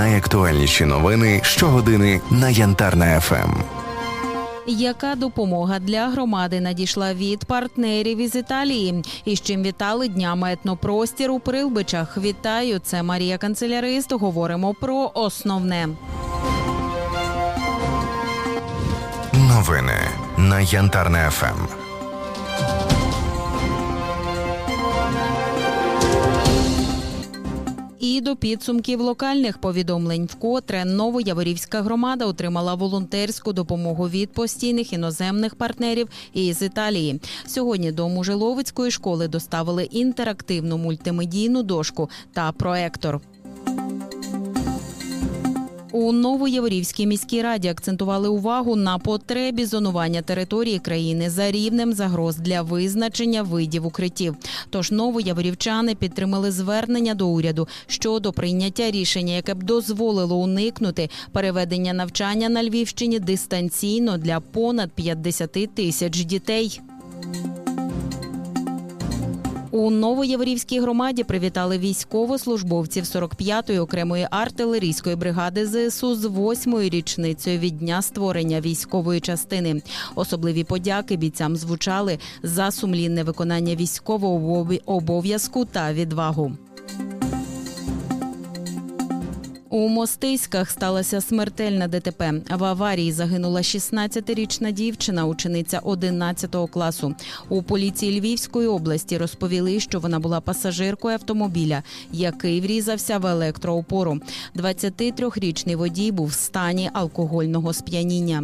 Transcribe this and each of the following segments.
Найактуальніші новини щогодини на Янтарна ФМ. Яка допомога для громади надійшла від партнерів із Італії? І з чим вітали днями етнопростір у Прилбичах? Вітаю, це Марія Канцелярист. Говоримо про основне. Новини на Янтарна ФМ. До підсумків локальних повідомлень, вкотре Новояворівська громада отримала волонтерську допомогу від постійних іноземних партнерів із Італії. Сьогодні до Мужеловицької школи доставили інтерактивну мультимедійну дошку та проектор. У Новоєворівській міській раді акцентували увагу на потребі зонування території країни за рівнем загроз для визначення видів укриттів. Тож новояворівчани підтримали звернення до уряду щодо прийняття рішення, яке б дозволило уникнути переведення навчання на Львівщині дистанційно для понад 50 тисяч дітей. У Новоєврівській громаді привітали військовослужбовців 45-ї окремої артилерійської бригади ЗСУ з восьмою річницею від дня створення військової частини. Особливі подяки бійцям звучали за сумлінне виконання військового обов'язку та відвагу. У Мостиськах сталася смертельна ДТП. В аварії загинула 16-річна дівчина, учениця 11 класу. У поліції Львівської області розповіли, що вона була пасажиркою автомобіля, який врізався в електроопору. 23-річний водій був в стані алкогольного сп'яніння.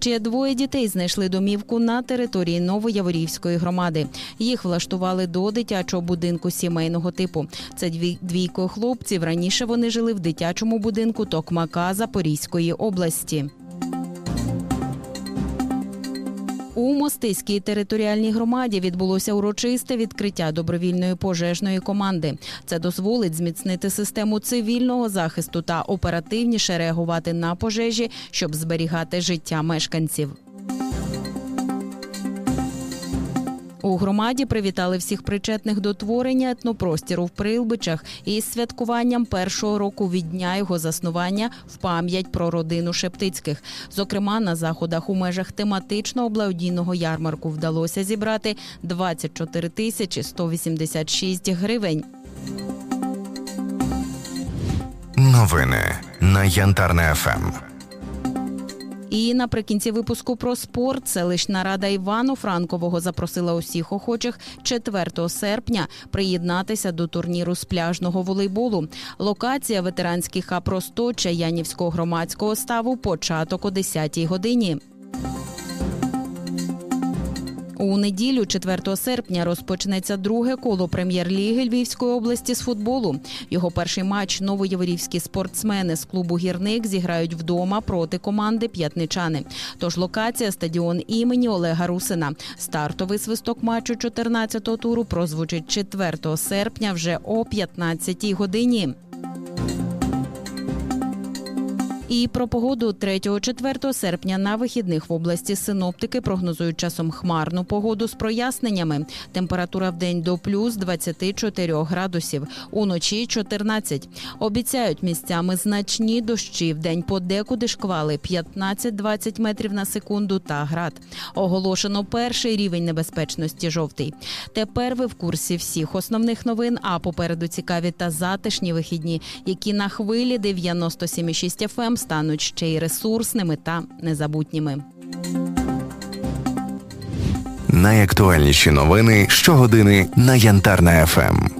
Ще двоє дітей знайшли домівку на території Новояворівської громади. Їх влаштували до дитячого будинку сімейного типу. Це дві двійко хлопців. Раніше вони жили в дитячому будинку Токмака Запорізької області. У Мостиській територіальній громаді відбулося урочисте відкриття добровільної пожежної команди. Це дозволить зміцнити систему цивільного захисту та оперативніше реагувати на пожежі, щоб зберігати життя мешканців. У громаді привітали всіх причетних до творення етнопростіру в Прилбичах із святкуванням першого року від дня його заснування в пам'ять про родину Шептицьких. Зокрема, на заходах у межах тематичного благодійного ярмарку вдалося зібрати 24 тисячі 186 гривень. Новини на Янтарна ФМ. І наприкінці випуску про спорт селищна рада Івано-Франкового запросила усіх охочих 4 серпня приєднатися до турніру з пляжного волейболу. Локація ветеранський хаб Росточа Янівського громадського ставу початок о 10-й годині. У неділю, 4 серпня, розпочнеться друге коло прем'єр-ліги Львівської області з футболу. Його перший матч новоєворівські спортсмени з клубу Гірник зіграють вдома проти команди П'ятничани. Тож локація стадіон імені Олега Русина. Стартовий свисток матчу 14-го туру прозвучить 4 серпня вже о 15-й годині. І про погоду 3-4 серпня на вихідних в області синоптики прогнозують часом хмарну погоду з проясненнями. Температура в день до плюс 24 градусів, уночі 14. Обіцяють місцями значні дощі. В день подекуди шквали 15-20 метрів на секунду та град. Оголошено перший рівень небезпечності жовтий. Тепер ви в курсі всіх основних новин, а попереду цікаві та затишні вихідні, які на хвилі 97,6 FM стануть ще й ресурсними та незабутніми. Найактуальніші новини щогодини на Янтарна ФМ.